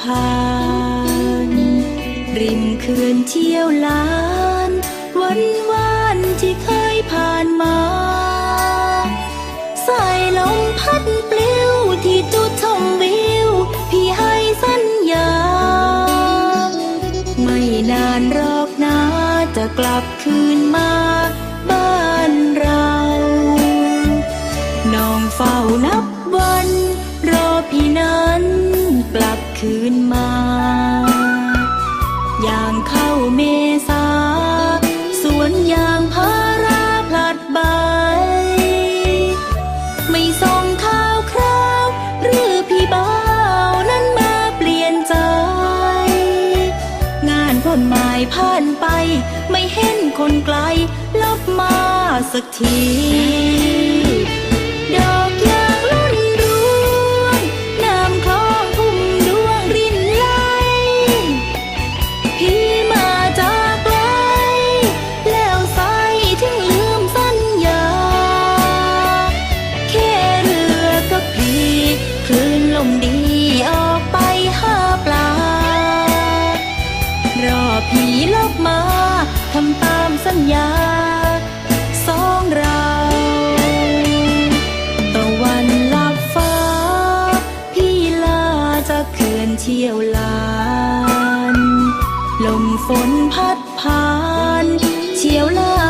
นลับผ่าน ริมเขื่อนเที่ยวลาน วันวานที่เคยผ่านมาสายลมพัดปลิวที่จุดชมวิว พี่ให้สัญญา ไม่นานหรอกนะจะกลับคืนมาบ้านเรา น้องเฝ้านับ คืนมา อย่างเข้าเมษาสวนยางพาราพลัดใบ ไม่ส่งข่าวคราวหรือพี่บ่าวนั้นมาเปลี่ยนใจ งานพ่นไม้ผ่านไป ไม่เห็นคนไกลลบมาสักที เชี่ยวลาน ลมฝนพัดผ่าน เชี่ยวลาน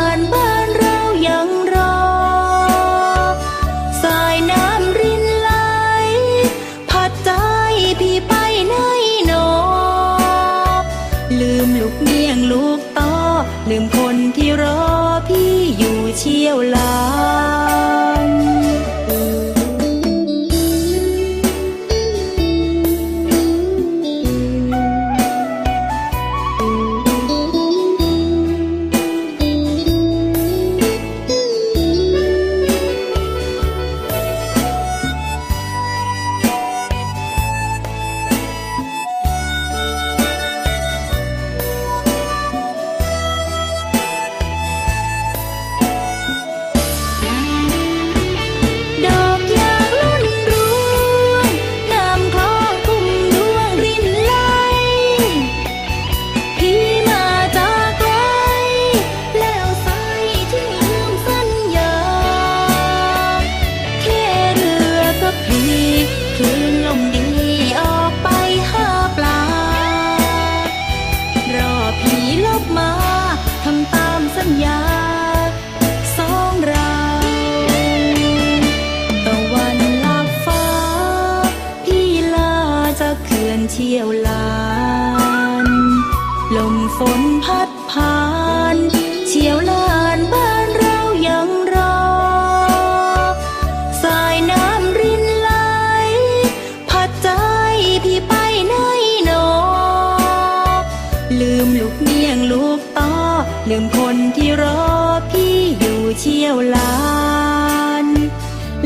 เชี่ยวลาน ลมฝนพัดผ่าน เชี่ยวลานบ้านเรายังรอ สายน้ำรินไหล พัดใจพี่ไปไหนหนอ ลืมลูกเมียงลูกต่อลืมคนที่รอพี่อยู่เชี่ยวลาน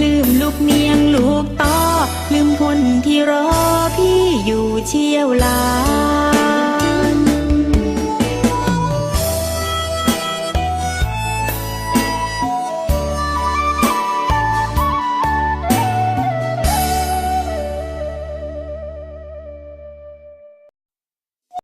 ลืมลูกเมียงลูกต่อลืมคนที่รอ 秋来。